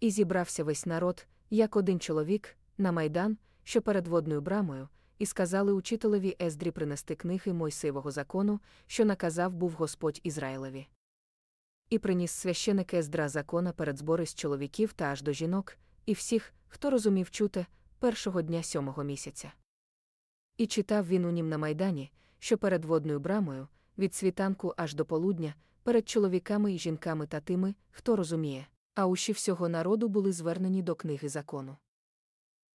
І зібрався весь народ, як один чоловік, на майдан, що перед водною брамою, і сказали учителеві Ездрі принести книги Мойсеєвого закону, що наказав був Господь Ізраїлеві. І приніс священик Ездра закона перед збори з чоловіків та аж до жінок, і всіх, хто розумів чути, першого дня сьомого місяця. І читав він у нім на майдані, що перед водною брамою, від світанку аж до полудня, перед чоловіками і жінками та тими, хто розуміє, а уші всього народу були звернені до книги закону.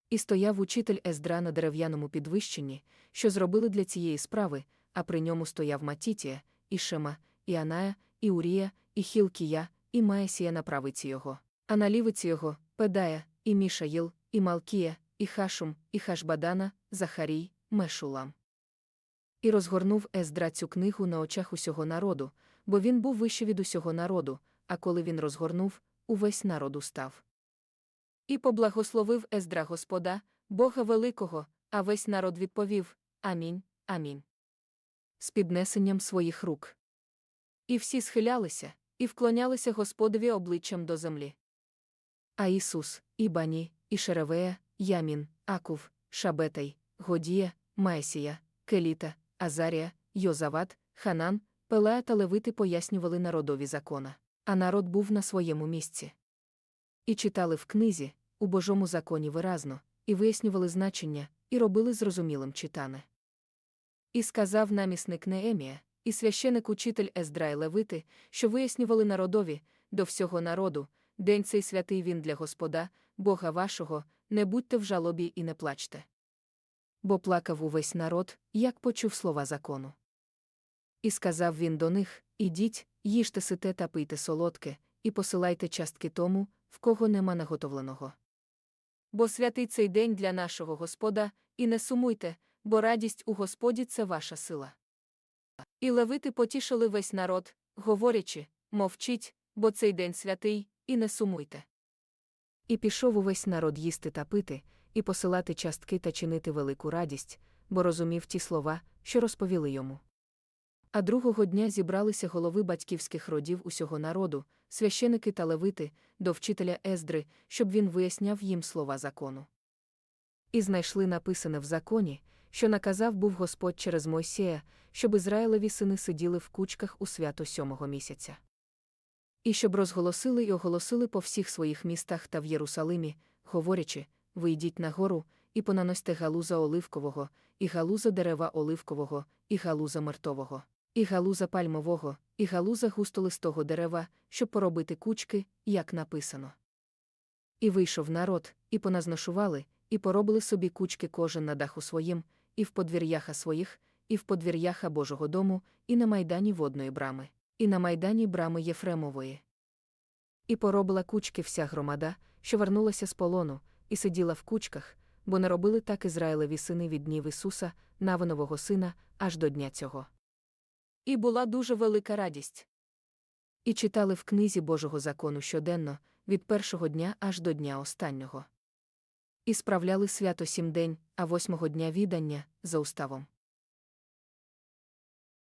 І стояв учитель Ездра на дерев'яному підвищенні, що зробили для цієї справи, а при ньому стояв Матітія, і Шема, і Аная, і Урія, і Хілкія, і Маесія на правиці його, а на лівиці його Педая, і Мішаїл, і Малкія, і Хашум, і Хашбадана, Захарій, Мешулам. І розгорнув Ездра цю книгу на очах усього народу, бо він був вище від усього народу, а коли він розгорнув, увесь народ устав. І поблагословив Ездра Господа, Бога Великого, а весь народ відповів Амінь, Амінь. З піднесенням своїх рук. І всі схилялися, і вклонялися Господові обличчям до землі. А Ісус, і Бані, і Шеревея, Ямін, Акув, Шабетай, Годія, Маесія, Келіта, Азарія, Йозават, Ханан, Пелея та Левити пояснювали народові закона, а народ був на своєму місці. І читали в книзі, у Божому законі виразно, і вияснювали значення, і робили зрозумілим читане. І сказав намісник Неемія, і священик учитель Ездра і Левити, що вияснювали народові, до всього народу, день цей святий він для Господа, Бога вашого, не будьте в жалобі і не плачте. Бо плакав увесь народ, як почув слова закону. І сказав він до них Ідіть, їжте сите та пийте солодке, і посилайте частки тому, в кого нема наготовленого. Бо святий цей день для нашого Господа, і не сумуйте, бо радість у Господі це ваша сила. І левити потішили весь народ, говорячи мовчіть, бо цей день святий, і не сумуйте. І пішов увесь народ їсти та пити, і посилати частки та чинити велику радість, бо розумів ті слова, що розповіли йому. А другого дня зібралися голови батьківських родів усього народу, священики та левити, до вчителя Ездри, щоб він виясняв їм слова закону. І знайшли написане в законі, що наказав був Господь через Мойсея, щоб Ізраїлеві сини сиділи в кучках у свято сьомого місяця. І щоб розголосили й оголосили по всіх своїх містах та в Єрусалимі, говорячи вийдіть на гору, і понаносьте галуза оливкового, і галуза дерева оливкового, і галуза мертового, і галуза пальмового, і галуза густолистого дерева, щоб поробити кучки, як написано. І вийшов народ, і поназношували, і поробили собі кучки кожен на даху своїм, і в подвір'яха своїх, і в подвір'яха Божого дому, і на майдані водної брами, і на майдані брами Єфремової. І поробила кучки вся громада, що вернулася з полону, і сиділа в кучках, бо не робили так Ізраїлеві сини від днів Ісуса, Навинового сина, аж до дня цього. І була дуже велика радість. І читали в книзі Божого закону щоденно, від першого дня аж до дня останнього. І справляли свято сім день, а восьмого дня відання за уставом.